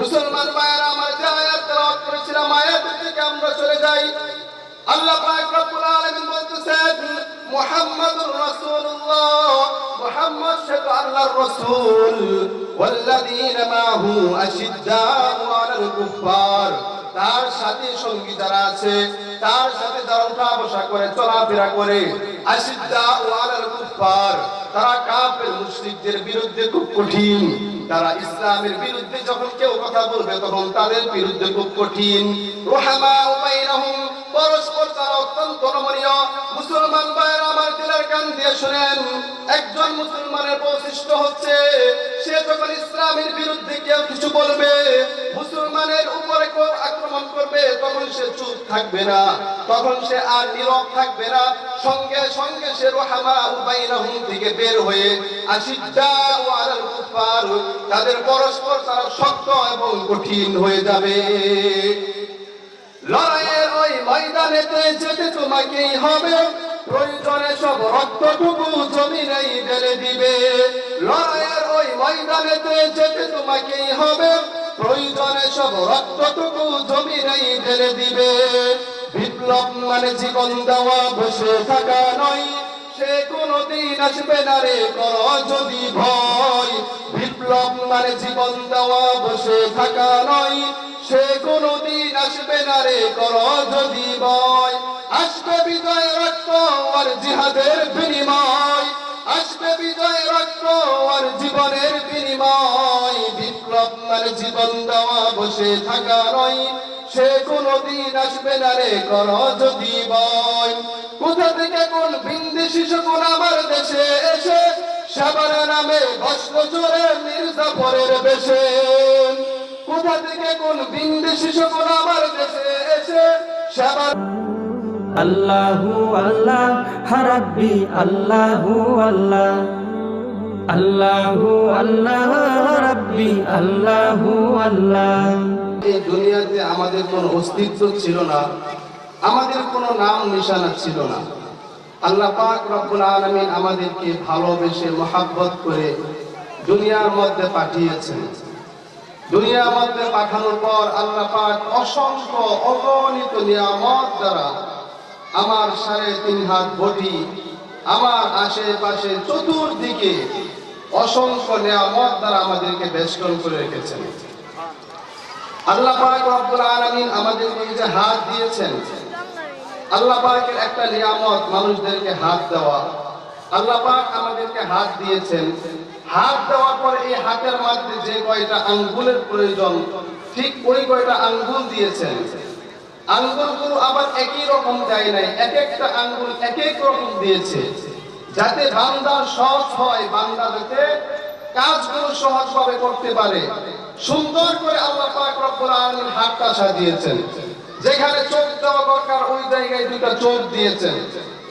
মুসলমান ভাইয়েরা আমার যে আয়াত তেলাওয়াত করেছিলাম আয়াতের দিকে আমরা চলে যাই। আল্লাহ পাক রব্বুল আলামিন বলতেছেন, মুহাম্মাদুর রাসূলুল্লাহ, মুহাম্মদ তো আল্লাহর রাসূল। ওয়াল্লাযীনা মাহু আশিদ্দাউ আলাল কুফার তার সাথে সঙ্গী যারা আছে, তার সাথে যারা উঠা বসা করে, চলাফেরা করে, আশিদ্দাউ আলাল কুফার তারা কাফের মুশরিকদের বিরুদ্ধে খুব কঠিন। তারা ইসলামের বিরুদ্ধে যখন কেউ কথা বলবে, তখন তাদের বিরুদ্ধে খুব কঠিন। রোহামা উবাইরাহুম পরস্পর মুসলমান ভাইয়েরা আমার দিলের কান দিয়ে শুনেন। একজন মুসলমানের বৈশিষ্ট্য হচ্ছে, সে যখন ইসলামের বিরুদ্ধে কেউ কিছু বলবে, মুসলমানের উপরে কেউ আক্রমণ করবে, তখন সে চুপ থাকবে না। তখন সে আর নীরব থাকবে না। সঙ্গে সঙ্গে সে রোহামা থেকে বের হয়ে তাদের পরস্পর তারা শক্ত এবং কঠিন হয়ে যাবে। ওই ময়দানেতে যেতে তোমাকেই হবে। প্রয়োজনে সব রক্তটুকু জমিনেই ঢেলে দিবে। লড়াইয়ের ওই ময়দানেতে যেতে তোমাকেই হবে। প্রয়োজনে সব রক্তটুকু জমিনেই ঢেলে দিবে। বিপ্লব মানে জীবন দেওয়া, বসে থাকা নয়। সে কোনদিন আসবে না রে, কর যদি ভয়। বিপ্লব মানে জীবন দেওয়া, বসে থাকা নয়। সে কোনদিন আসবে না রে কর যদি ভয় আসবে বিজয় রক্ত আর জিহাদের বিনিময়। আসবে বিজয় রক্ত আর জীবনের বিনিময়। বিপ্লব মানে জীবন দেওয়া বসে থাকা নয়। সে কোনদিন আসবে না রে কর যদি বয় কোথা থেকে কোন বিন্দেশি শকুন আমার দেশে এসে? সাবানা নামে বস্ত্র চোরে মির্জাফরের বেশে। কোথা থেকে কোন বিন্দেশি শকুন আমার দেশে এসে সাবানা আল্লাহু আল্লাহ হারাব্বি আল্লাহু আল্লাহ। আল্লাহু আল্লাহ রাব্বি আল্লাহু আল্লাহ। এই দুনিয়াতে আমাদের কোনো অস্তিত্ব ছিল না আমাদের কোনো নাম নিশানা ছিল না। আল্লাহ পাক রব্বুল আলামিন আমাদেরকে ভালোবেসে মহাব্বত করে দুনিয়ার মধ্যে পাঠিয়েছেন। দুনিয়ার মধ্যে পাঠানোর পর আল্লাহ পাক অসংখ্য অগণিত নিয়ামত দ্বারা আমার সাড়ে তিন হাত ভটি আমার আশেপাশে চতুর্দিকে অসংখ্য নিয়ামত দ্বারা আমাদেরকে বেষ্টন করে রেখেছেন। আল্লাহ পাক রব্বুল আলামিন আমাদেরকে এই যে হাত দিয়েছেন, আল্লাহ পাকের একটা নিয়ামত মানুষদেরকে হাত দেওয়া। আল্লাহ পাক আমাদেরকে হাত দিয়েছেন হাত দেওয়ার পর এই হাতের মধ্যে যে কয়টা আঙ্গুলের প্রয়োজন, ঠিক ওই কয়টা আঙ্গুল দিয়েছেন। আঙ্গুলগুলো আবার একই রকম দেয় নাই, এক একটা আঙ্গুল এক এক রকম দিয়েছে। যাতে বান্দার সহজ হয়, বান্দা যাতে কাজগুলো সহজ সহজভাবে করতে পারে। সুন্দর করে আল্লাহ পাক রব্বুল আলামিন হাতটা সাজিয়েছেন যেখানে চোখ দেওয়া দরকার, ওই জায়গায় দুটো চোখ দিয়েছেন।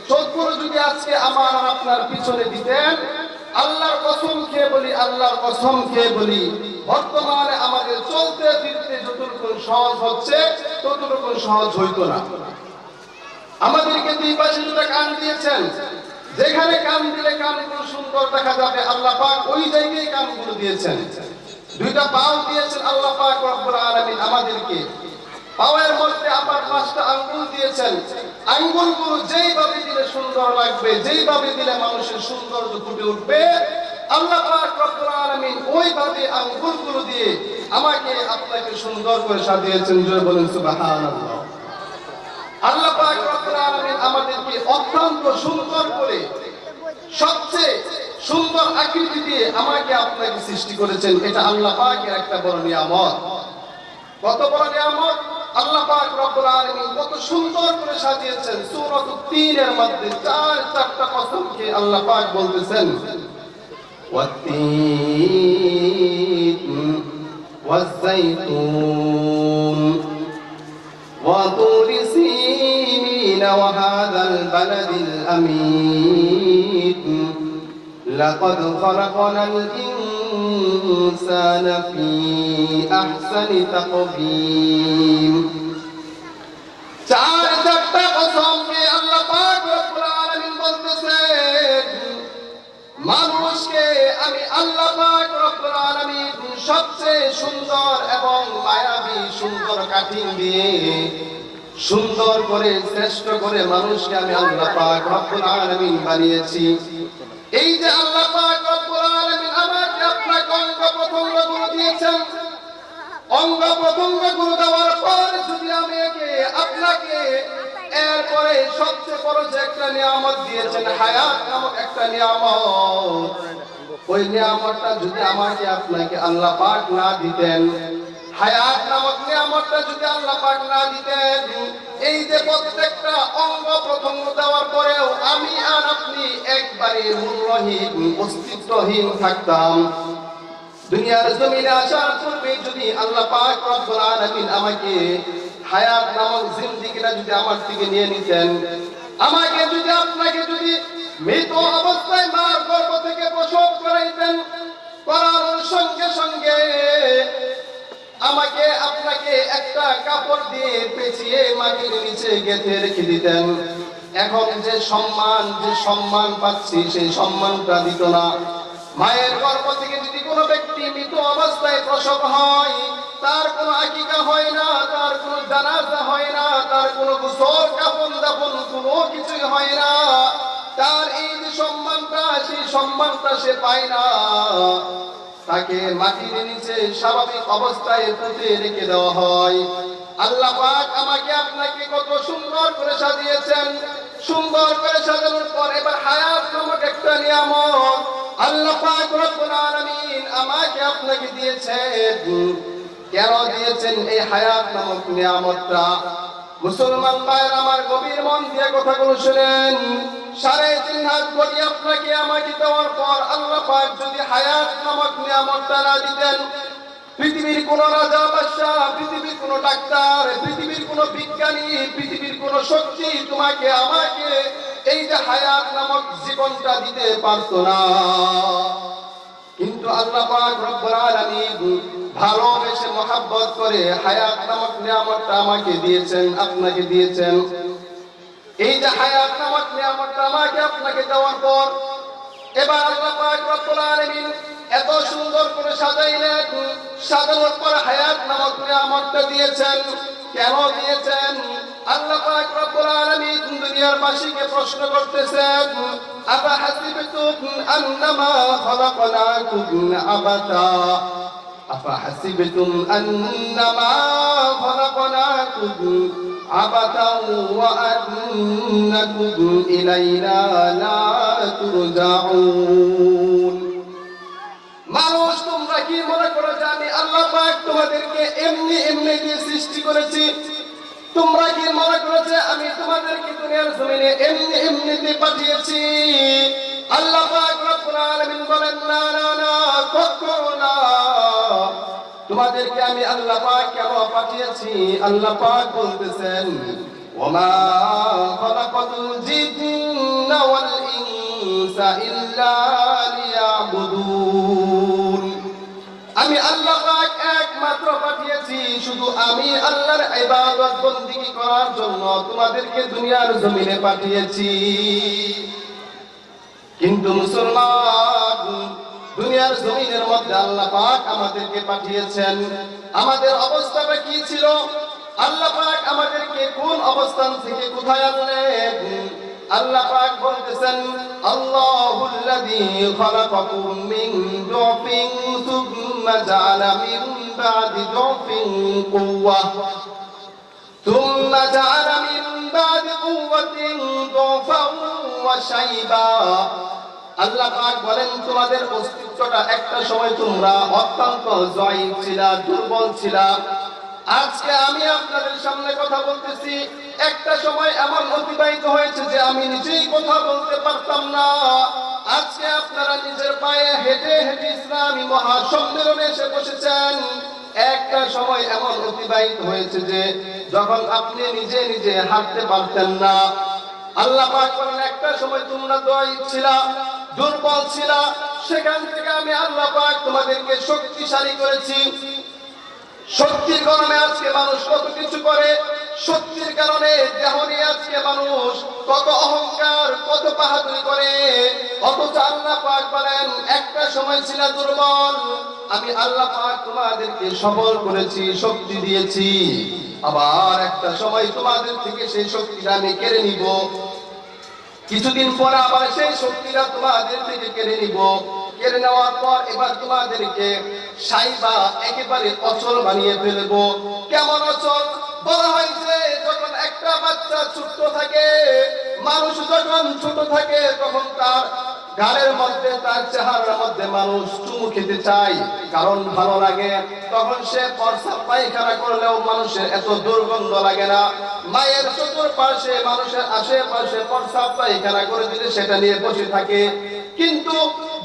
চোখগুলো যদি আজকে আমার আপনার পিছনে দিতেন আল্লাহর কসম খেয়ে বলি, আল্লাহর কসম খেয়ে বলি, বর্তমানে আমাদের চলতে ফিরতে যতটুকু সহজ হচ্ছে, ততটুকু সহজ হইতো না। আমাদেরকে দুই পাশে দুটো কান দিয়েছেন। যেখানে কান দিলে কানগুলো সুন্দর দেখা যাবে, আল্লাহ পাক ওই জায়গায় কানগুলো দিয়েছেন। দুইটা পাও দিয়েছেন আল্লাহ পাক রব্বুল আলামিন আমাদেরকে। পাওয়ের মধ্যে আবার পাঁচটা আঙ্গুল দিয়েছেন। আঙ্গুলগুলো যেইভাবে সুন্দর লাগবে। যেইভাবে দিলে মানুষের সৌন্দর্য ফুটে উঠবে, আল্লাহ আলামিন ওইভাবে আঙ্গুলগুলো দিয়ে আমাকে আপনাকে সুন্দর করে সাজিয়েছেন জয় বলেন আল্লাহ আমাদেরকে অত্যন্ত সুন্দর করে, সবচেয়ে সুন্দর আকৃতি দিয়ে আমাকে আপনাকে সৃষ্টি করেছেন। এটা আল্লাহ একটা বড় নিয়ামত। কত বড় নিয়ামত? আল্লাহ পাক রব্বুল আলামিন কত সুন্দর করে সাজিয়েছেন সূরাত তিনের মধ্যে চার চারটা কসমকে আল্লাহ পাক বলতেছেন والتين والزيتون وطور سينين وهذا البلد الأمين لقد خلقنا الإنسان في أحسن تقويم চার চারটা কসমকে আল্লাহ পাক রব্বুল আলামিন বলতেছেন মানুষকে আমি আল্লাহ পাক রব্বুল আলামিন সবচেয়ে সুন্দর এবং সুন্দর কাঠিং দিয়ে সুন্দর করে শ্রেষ্ঠ করে মানুষকে আমি আল্লাহ পাক রব্বুল আলামিন বানিয়েছি এই যে আল্লাহ অঙ্গ প্রত্যঙ্গগুলো দেওয়ার পর যদি আমি আপনাকে এরপরে সবচেয়ে বড় যে একটা নিয়ামত দিয়েছেন, হায়াত নামক একটা নিয়ামত, ওই নিয়ামতটা যদি আমাকে আপনাকে আল্লাহ পাক না দিতেন, হায়াত নামক নিয়ামতটা যদি আল্লাহ পাক না দিতেন, এই যে প্রত্যেকটা অঙ্গ প্রত্যঙ্গ দেওয়ার পরেও আমি আর আপনি একবারে মূল্যহীন, অস্তিত্বহীন থাকতাম। দুনিয়ার জমিনে আসার পূর্বে যদি আল্লাহ পাক রব্বুল আলামিন আমাকে হায়াত নামক জিন্দেগিটা যদি আমার থেকে নিয়ে নিতেন, আমাকে যদি আপনাকে যদি মৃত অবস্থায় মার গর্ভ থেকে প্রসব করাইতেন, করার সঙ্গে সঙ্গে আমাকে আপনাকে একটা কাপড় দিয়ে পেঁচিয়ে মাটির নিচে গেঁথে রেখে দিতেন। এখন যে সম্মান যে সম্মান পাচ্ছি, সেই সম্মানটা দিত না। মায়ের গর্ভ থেকে যদি কোনো ব্যক্তি মৃত অবস্থায় প্রসব হয়, তার কোনো আকিকা হয় না, তার কোনো জানাজা হয় না, তার কোনো গোসল, কাপন দাপন কোনো কিছুই হয় না। তার এই যে সম্মানটা, সেই সম্মানটা সে পায় না। তাকে মাটির নিচে স্বাভাবিক অবস্থায় পুঁতে রেখে দেওয়া হয়। আল্লাহ পাক আমাকে আপনাকে কত সুন্দর করে সাজিয়েছেন। সুন্দর করে সাজানোর পর এবার হায়াত নামক একটা নিয়ামত আল্লাহ পাক রব্বুল আলামিন আমাকে আপনাকে দিয়েছেন। কেন দিয়েছেন এই হায়াত নামক নিয়ামতটা? মুসলমান ভাইয়ের, আমার গভীর মন দিয়ে কথাগুলো শুনেন। সাড়ে তিন হাত কোটি আপনাকে আমাকে দেওয়ার পর আল্লাহ পাক যদি হায়াত নামক নিয়ামতটা না দিতেন পৃথিবীর কোন রাজা, বাদশাহ, পৃথিবীর কোন ডাক্তার, পৃথিবীর কোন বিজ্ঞানী, পৃথিবীর কোন শক্তি তোমাকে, আমাকে এই যে হায়াত নামক জীবনটা দিতে পারত না। কিন্তু আল্লাহ পাক রব্বুল আলামিন ভালোবেসে মহাব্বত করে হায়াত নামক নিয়ামতটা আমাকে দিয়েছেন, আপনাকে দিয়েছেন। এই যে হায়াত নামক নিয়ামতটা আমাকে আপনাকে দেওয়ার পর এবার আল্লাহ পাক রব্বুল আলামিন এত সুন্দর করে সাজাইলেন, সাজানোর পর হায়াত নামক নিয়ামতটা দিয়েছেন। কেন দিয়েছেন? আল্লাহ পাক রব্বুল আলামিন দুনিয়ার বাসীকে প্রশ্ন করতেছেন আবা হাসিবতুম আন্নামা খলাকনাকুম আবাতা আফা হাসিবতুম আন্নামা খলাকনাকুম عبثا وأنكم إلينا لا ترجعون মানুষ তোমরা কি মনে করো যে আমি আল্লাহ পাক তোমাদেরকে এমনি এমনি দিয়ে সৃষ্টি করেছি তোমরা কি মনে করো যে আমি তোমাদেরকে দুনিয়ার জমিনে এমনি এমনিতে পাঠিয়েছি আল্লাহ পাক রব্বুল আলামিন বলেন না না না কখনো না তোমাদেরকে আমি আল্লাহ পাক কেন পাঠিয়েছি? আল্লাহ পাক বলতেছেন, ওমা খলাকাতুল জিন্না ওয়াল ইনসা ইল্লা লিয়াবুদুন। আমি আল্লাহ পাক একমাত্র পাঠিয়েছি, শুধু আমি আল্লাহর ইবাদত বন্দিগি করার জন্য তোমাদেরকে দুনিয়ার জমিনে পাঠিয়েছি। কিন্তু মুসলমান দুনিয়ার জমিনের মধ্যে আল্লাহ পাক আমাদেরকে পাঠিয়েছেন আমাদের অবস্থাটা কি ছিল আল্লাহ পাক আমাদেরকে কোন অবস্থান থেকে কোথায় আনলেন আল্লাহ পাক বলতেছেন আল্লাহুল্লাযী খালাকাকুম মিন দুফিন সুম্মা জাআলা মিন বাদি দুফিন কুওয়া ثم جعل من بعد قوة ضعفا وشيبا আল্লাহ বলেন, তোমাদের অস্তিত্বটা একটা সময় তোমরা অত্যন্ত জয়ীব ছিলা, দুর্বল ছিলা। আজকে আমি আপনাদের সামনে কথা বলতেছি। একটা সময় এমন অতিবাহিত হয়েছে যে আমি নিজেই কথা বলতে পারতাম না। আজকে আপনারা নিজের পায়ে হেঁটে হেঁটে ইসলামী মহাসম্মেলনে এসে বসেছেন। একটা সময় এমন অতিবাহিত হয়েছে যে যখন আপনি নিজে নিজে হাঁটতে পারতেন না। আল্লাহ পাক বলেন, একটা সময় তোমরা দয় ছিলা। দুর্বল ছিলা, সেখান থেকে আমি আল্লাহ পাক তোমাদেরকে শক্তিশালী করেছি। শক্তির কারণে আজকে মানুষ কত কিছু করে, শক্তির কারণে যেমনই আজকে মানুষ কত অহংকার, কত বাহাদুরি করে। অথচ আল্লাহ পাক বলেন, একটা সময় ছিল দুর্বল, আমি আল্লাহ পাক তোমাদেরকে সবল করেছি, শক্তি দিয়েছি। আবার একটা সময় তোমাদের থেকে সেই শক্তিটা আমি কেড়ে নিব। কিছুদিন পর আবার সেই শক্তিরা তোমাদের থেকে কেড়ে নিব। কেড়ে নেওয়ার পর এবার তোমাদেরকে সাইবা একেবারে অচল বানিয়ে ফেলব। কেমন অচল? বলা হয়েছে, যখন একটা বাচ্চা ছোট্ট থাকে, মানুষ যখন ছোট থাকে, তখন তার গালের মধ্যে, তার চেহারার মধ্যে মানুষ চুমু খেতে চায়। কারণ ভালো লাগে। তখন সে প্রস্রাব পায়খানা করলেও মানুষের এত দুর্গন্ধ লাগে না। মায়ের চতুর্পাশে মানুষের আশেপাশে প্রস্রাব পায়খানা করে দিলে সেটা নিয়ে বসে থাকে। কিন্তু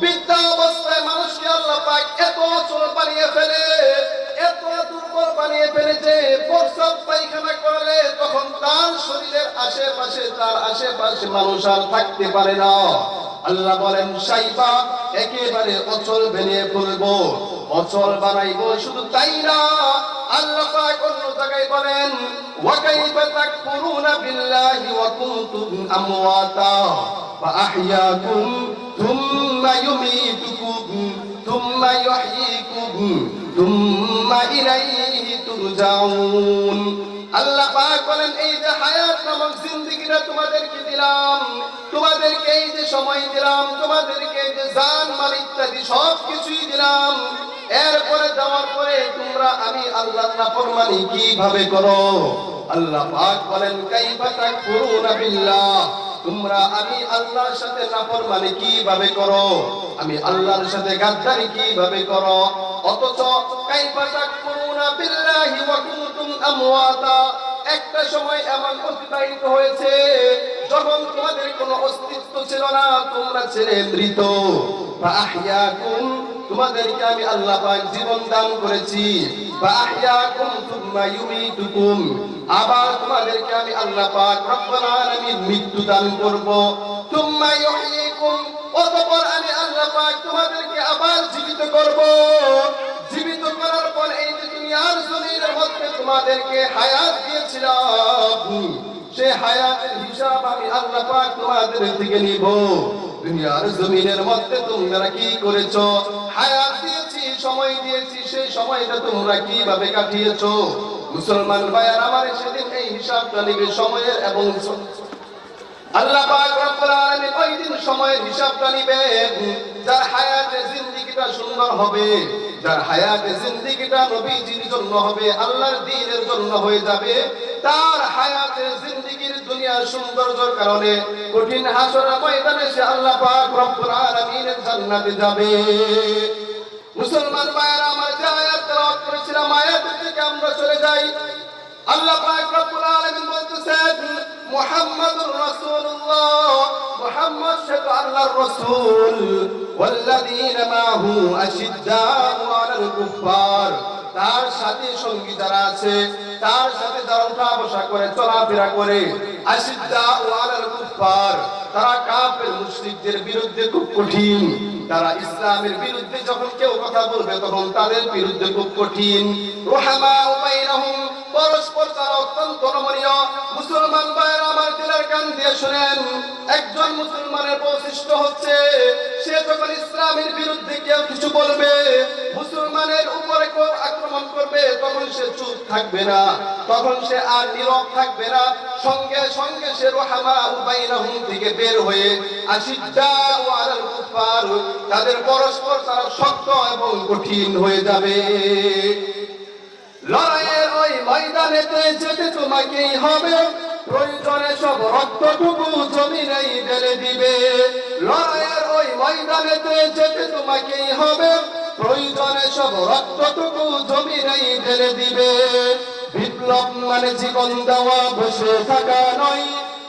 বৃদ্ধা অবস্থায় মানুষকে আল্লাহ পাক এত অচল বানিয়ে ফেলে এত দুর্বল বানিয়ে ফেলেছে প্রস্রাব পায়খানা করলে তখন তার শরীরের আশেপাশে তার আশেপাশে মানুষ আর থাকতে পারে না আল্লাহ বলেন সাইবা একেবারে অচল বানিয়ে ফেলবো অচল বানাইবো শুধু তাই না আল্লাহ পাক অন্য জায়গায় বলেন ওয়াকাইফা তাকফুরুনা বিল্লাহি ওয়া কুনতুম আমওয়াতা فأحياكم ثم يميتكم ثم يحييكم ثم إليه ترجعون আল্লাহ পাক বলেন এই যে হায়াত নামক জিন্দেগিটা তোমাদেরকে দিলাম তোমাদেরকে এই যে সময় দিলাম তোমাদেরকে এই যে জান মাল ইত্যাদি সব কিছুই দিলাম এরপরে যাওয়ার পরে তোমরা আমি আল্লাহ নাফরমানি কিভাবে করো আল্লাহ পাক বলেন কাইফা তাকফুরুনা বিল্লাহ তোমরা আমি আল্লাহর সাথে নাফরমানি কীভাবে করো? আমি আল্লাহর সাথে গাদ্দারি কীভাবে করো? অথচ কাইফা তাকফুরুনা বিল্লাহি ওয়া কুনতুম আমওয়াতা। একটা সময় এমন অতিবাহিত হয়েছে যখন তোমাদের কোনো অস্তিত্ব ছিল না, তোমরা ছেলে মৃত। তোমাদেরকে আমি আল্লাহ পাক জীবন দান করেছি। আবার তোমাদেরকে আমি আল্লাহ পাক মৃত্যু দান করব। আমি আল্লাহ পাক তোমাদেরকে আবার জীবিত করব। তোমাদেরকে হায়াত দিয়েছিলাম। সে হায়াতের হিসাব আমি আল্লাহ পাক তোমাদের থেকে নিব। দুনিয়ার জমিনের মধ্যে তোমরা কি করেছ? হায়াত দিয়েছি, সময় দিয়েছি, সেই সময়টা তোমরা কীভাবে কাটিয়েছো? মুসলমান ভাইয়ার আমার সেদিন এই হিসাবটা নিবে সময়ের এবং আল্লাহ পাক রব্বুল আলামিন ওই দিন সময়ের হিসাবটা নিবেন। যার হায়াতে জিন্দেগিটা সুন্দর হবে। যার হায়াতে জিন্দিগিটা নবীজির জন্য হবে, আল্লাহর দ্বীনের জন্য হয়ে যাবে। তার হায়াতে জিন্দিগির দুনিয়ার সৌন্দর্যের কারণে কঠিন হাসরা ময়দানে সে আল্লাহ পাক রব্বুল আলামিনের জান্নাতে যাবে। মুসলমান ভাইয়েরা, আমার যে আয়াত তেলাওয়াত করেছিলাম, আয়াত থেকে আমরা চলে যাই। আল্লাহ পাক রব্বুল আলামিন বলতেছেন, মুহাম্মাদুর রাসূলুল্লাহ, মুহাম্মদ তো আল্লাহর রাসূল। ওয়াল্লাযীনা মাহু আশিদ্দাউ আলাল কুফার তার সাথে সঙ্গী যারা আছে, তার সাথে যারা উঠা বসা করে, চলাফেরা করে, আশিদ্দাউ আলাল কুফার তারা কাফের মুশরিকদের বিরুদ্ধে খুব কঠিন। তারা ইসলামের বিরুদ্ধে যখন কেউ কথা বলবে, তখন তাদের বিরুদ্ধে খুব কঠিন। রোহামা পরস্পর তারা অত্যন্ত মুসলমান ভাইয়েরা আমার দিলের দিয়ে শুনেন, একজন মুসলমানের বৈশিষ্ট্য হচ্ছে, সে যখন ইসলামের বিরুদ্ধে কেউ কিছু বলবে, মুসলমানের উপরে কেউ আক্রমণ করবে, তখন সে চুপ থাকবে না, তখন সে আর নীরব থাকবে না। সঙ্গে সঙ্গে সে রোহামা উবাইনাহুম থেকে বের হয়ে তাদের পরস্পর তারা শক্ত এবং কঠিন হয়ে যাবে। লড়াইয়ের ওই ময়দানেতে যেতে তোমাকেই হবে, প্রয়োজনে সব রক্তটুকু জমিনেই ঢেলে দিবে। লড়াইয়ের ওই ময়দানেতে যেতে তোমাকেই হবে, প্রয়োজনে সব রক্তটুকু জমিনেই ঢেলে দিবে। বিপ্লব মানে জীবন দেওয়া, বসে থাকা নয়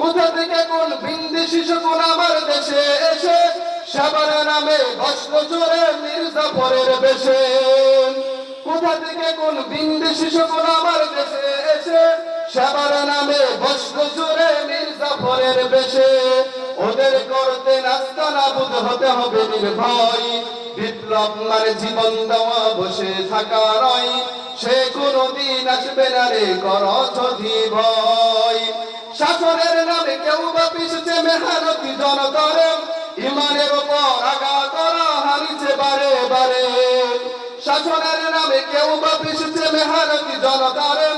কোথা থেকে কোন বিন্দেশি শকুন আমার দেশে এসে সাবার নামে বস্ত্র চোরে মির্জাফরের বেশে? কোথা থেকে কোন বিন্দেশি শকুন আমার দেশে এসে সাবার নামে বস্ত্র চোরে মির্জাফরের বেশে? ওদের করতে নাস্তা নাবুদ হতে হবে নির্ভয়। বিপ্লব মানে জীবন দেওয়া, বসে থাকা নয়। সে কোনদিন আসবে না রে, কর ভয়। শাসনের নামে কেউ বা পিছছে মেহনতি জনতরে ইমানের উপর আগা করা হারিছে বারে বারে। শাসনের নামে কেউ বা পিছছে মেহনতি জনতারে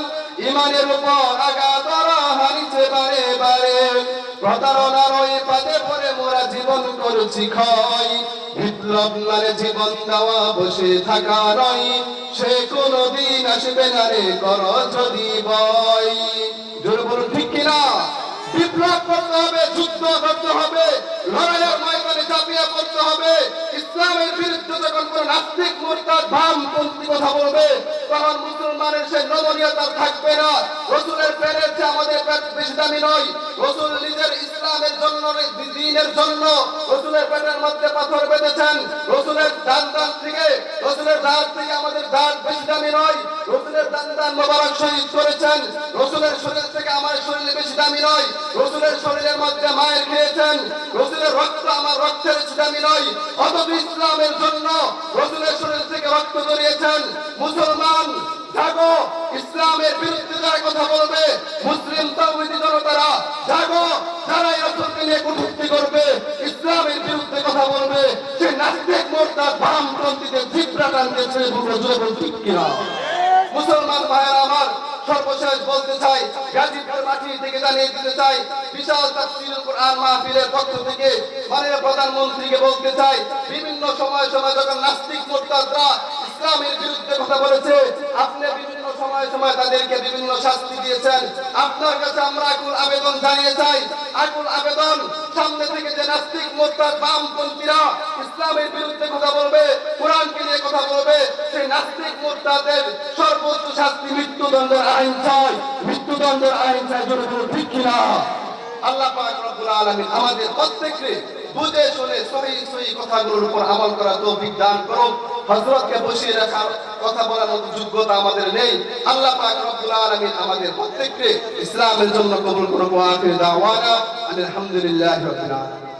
ইমানের উপর আগা করা হারিছে বারে বারে। প্রতারণার ওই পাতে পরে মোরা জীবন করছি ক্ষয়। বিপ্লব মানে জীবন দেওয়া বসে থাকা নয়। সে কোনদিন আসবে না রে কর যদি বয় জোরে কিনা বিপ্লব করতে হবে, যুদ্ধ করতে হবে, লড়াইয়ের ময়দানে চাপিয়ে পড়তে হবে। ইসলামের বিরুদ্ধে যখন কোন নাস্তিক মোরতাদ বামপন্থী কথা বলবে, তখন সে নমনীয়তা থাকবে না। রসুলের চেয়ে আমাদের বেশি নয়। রসুল নিজের ইসলামের জন্য, দিনের জন্য রসুলের পেটের মধ্যে পাথর বেঁধেছেন। রসুলের দান দান থেকে, রসুলের দাঁত থেকে আমাদের দাঁত বেশি দামি নয়। রসুলের দান দান মোবারক শহীদ করেছেন। রসুলের শরীর থেকে আমার শরীর বেশি দামি নয়। রসুলের শরীরের মধ্যে মায়ের খেয়েছেন। রসুলের রক্ত আমার রক্তের বেশি দামি নয়। অথচ ইসলামের জন্য রসুলের শরীর থেকে রক্ত জড়িয়েছেন মুসলমান জাগো, ইসলামের বিরুদ্ধে যারা কথা বলবে, মুসলিম তাওহিদি জনতারা, জাগো, যারা এই রসুলকে নিয়ে কটূক্তি করবে, ইসলামের বিরুদ্ধে কথা বলবে, সে নাস্তিক মোর্তার বামপন্থীদের জিব্রা টানতেছে বুকে জুড়ে বল ঠিক কিনা? মুসলমান ভাইয়েরা আমার সর্বশেষ বলতে চাই গাজীপুর মাটি থেকে জানিয়ে দিতে চাই, বিশাল তাফসীরুল কোরআন মাহফিলের পক্ষ থেকে মাননীয় প্রধানমন্ত্রীকে বলতে চাই, বিভিন্ন সময় সময় যখন নাস্তিক, মোর্তাদরা ইসলামের বিরুদ্ধে কথা বলেছে। আপনি বিভিন্ন সময় সময় তাদেরকে বিভিন্ন শাস্তি দিয়েছেন। আপনার কাছে আমরা আকুল আবেদন জানিয়ে চাই। আকুল আবেদন, সামনে থেকে যে নাস্তিক, মোর্তাদ, বামপন্থীরা ইসলামের বিরুদ্ধে কথা বলবে, কোরআনকে নিয়ে কথা বলবে, সেই নাস্তিক, মোর্তাদের সর্বোচ্চ শাস্তি মৃত্যুদণ্ডের আইন চাই। মৃত্যুদণ্ডের আইন চাই, জোরে জোরে ঠিক কিনা? আল্লাহ পাক রব্বুল আলামিন আমাদের প্রত্যেককে বুঝে শুনে সহি সহি কথাগুলোর উপর আমল করা তৌফিক দান করো। হযরতকে বসিয়ে রাখার কথা বলার মতো যোগ্যতা আমাদের নেই। আল্লাহ পাক রব্বুল আলামিন আমাদের প্রত্যেককে ইসলামের জন্য কবুল করুন ওয়া আখির দাওয়ানা আলহামদুলিল্লাহি রাব্বিল আলামিন।